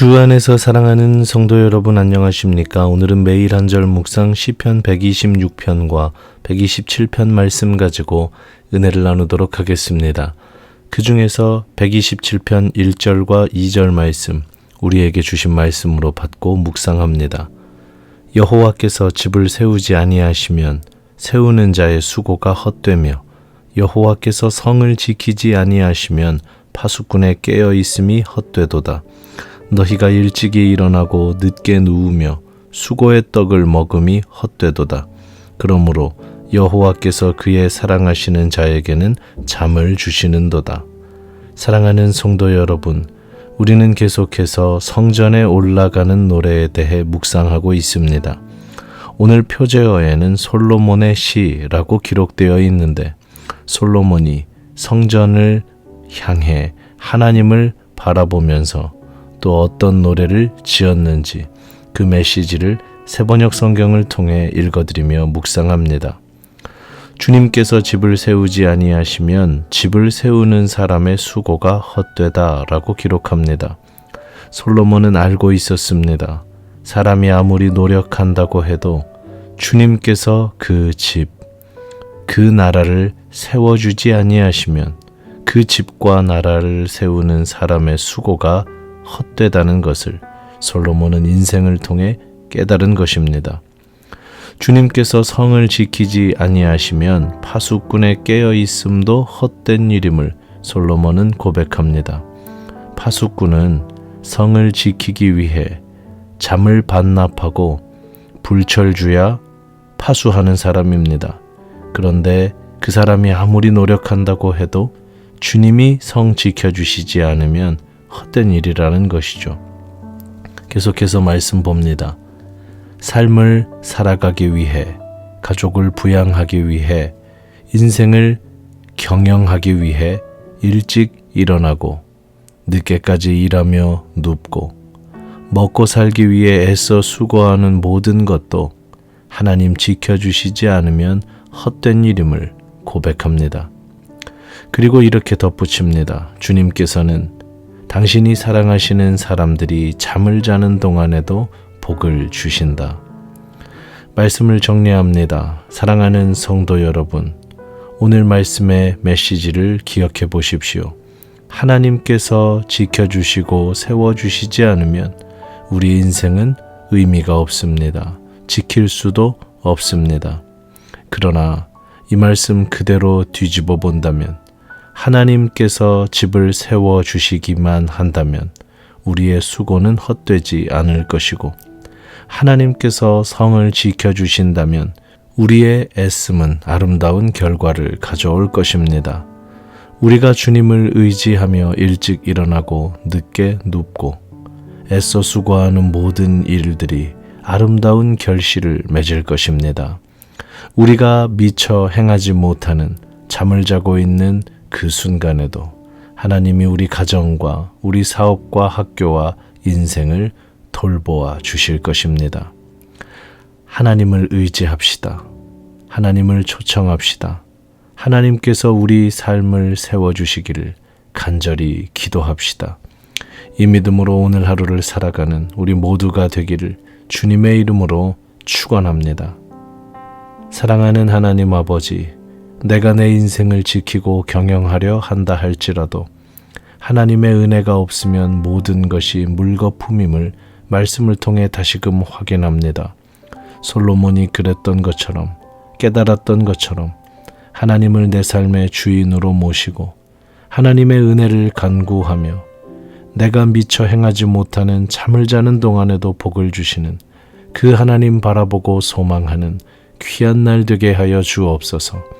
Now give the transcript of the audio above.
주 안에서 사랑하는 성도 여러분 안녕하십니까? 오늘은 매일 한 절 묵상 시편 126편과 127편 말씀 가지고 은혜를 나누도록 하겠습니다. 그 중에서 127편 1절과 2절 말씀 우리에게 주신 말씀으로 받고 묵상합니다. 여호와께서 집을 세우지 아니하시면 세우는 자의 수고가 헛되며 여호와께서 성을 지키지 아니하시면 파수꾼의 깨어 있음이 헛되도다. 너희가 일찍이 일어나고 늦게 누우며 수고의 떡을 먹음이 헛되도다. 그러므로 여호와께서 그의 사랑하시는 자에게는 잠을 주시는도다. 사랑하는 성도 여러분, 우리는 계속해서 성전에 올라가는 노래에 대해 묵상하고 있습니다. 오늘 표제어에는 솔로몬의 시라고 기록되어 있는데 솔로몬이 성전을 향해 하나님을 바라보면서 또 어떤 노래를 지었는지 그 메시지를 세번역 성경을 통해 읽어드리며 묵상합니다. 주님께서 집을 세우지 아니하시면 집을 세우는 사람의 수고가 헛되다라고 기록합니다. 솔로몬은 알고 있었습니다. 사람이 아무리 노력한다고 해도 주님께서 그 집, 그 나라를 세워주지 아니하시면 그 집과 나라를 세우는 사람의 수고가 헛되다는 것을 솔로몬은 인생을 통해 깨달은 것입니다. 주님께서 성을 지키지 아니하시면 파수꾼의 깨어 있음도 헛된 일임을 솔로몬은 고백합니다. 파수꾼은 성을 지키기 위해 잠을 반납하고 불철주야 파수하는 사람입니다. 그런데 그 사람이 아무리 노력한다고 해도 주님이 성 지켜주시지 않으면 헛된 일이라는 것이죠. 계속해서 말씀 봅니다. 삶을 살아가기 위해, 가족을 부양하기 위해, 인생을 경영하기 위해 일찍 일어나고, 늦게까지 일하며 눕고, 먹고 살기 위해 애써 수고하는 모든 것도 하나님 지켜주시지 않으면 헛된 일임을 고백합니다. 그리고 이렇게 덧붙입니다. 주님께서는 당신이 사랑하시는 사람들이 잠을 자는 동안에도 복을 주신다. 말씀을 정리합니다. 사랑하는 성도 여러분, 오늘 말씀의 메시지를 기억해 보십시오. 하나님께서 지켜주시고 세워주시지 않으면 우리 인생은 의미가 없습니다. 지킬 수도 없습니다. 그러나 이 말씀 그대로 뒤집어 본다면 하나님께서 집을 세워 주시기만 한다면 우리의 수고는 헛되지 않을 것이고 하나님께서 성을 지켜 주신다면 우리의 애씀은 아름다운 결과를 가져올 것입니다. 우리가 주님을 의지하며 일찍 일어나고 늦게 눕고 애써 수고하는 모든 일들이 아름다운 결실을 맺을 것입니다. 우리가 미처 행하지 못하는 잠을 자고 있는 그 순간에도 하나님이 우리 가정과 우리 사업과 학교와 인생을 돌보아 주실 것입니다. 하나님을 의지합시다. 하나님을 초청합시다. 하나님께서 우리 삶을 세워주시기를 간절히 기도합시다. 이 믿음으로 오늘 하루를 살아가는 우리 모두가 되기를 주님의 이름으로 축원합니다. 사랑하는 하나님 아버지, 내가 내 인생을 지키고 경영하려 한다 할지라도 하나님의 은혜가 없으면 모든 것이 물거품임을 말씀을 통해 다시금 확인합니다. 솔로몬이 그랬던 것처럼 깨달았던 것처럼 하나님을 내 삶의 주인으로 모시고 하나님의 은혜를 간구하며 내가 미처 행하지 못하는 잠을 자는 동안에도 복을 주시는 그 하나님 바라보고 소망하는 귀한 날 되게 하여 주옵소서.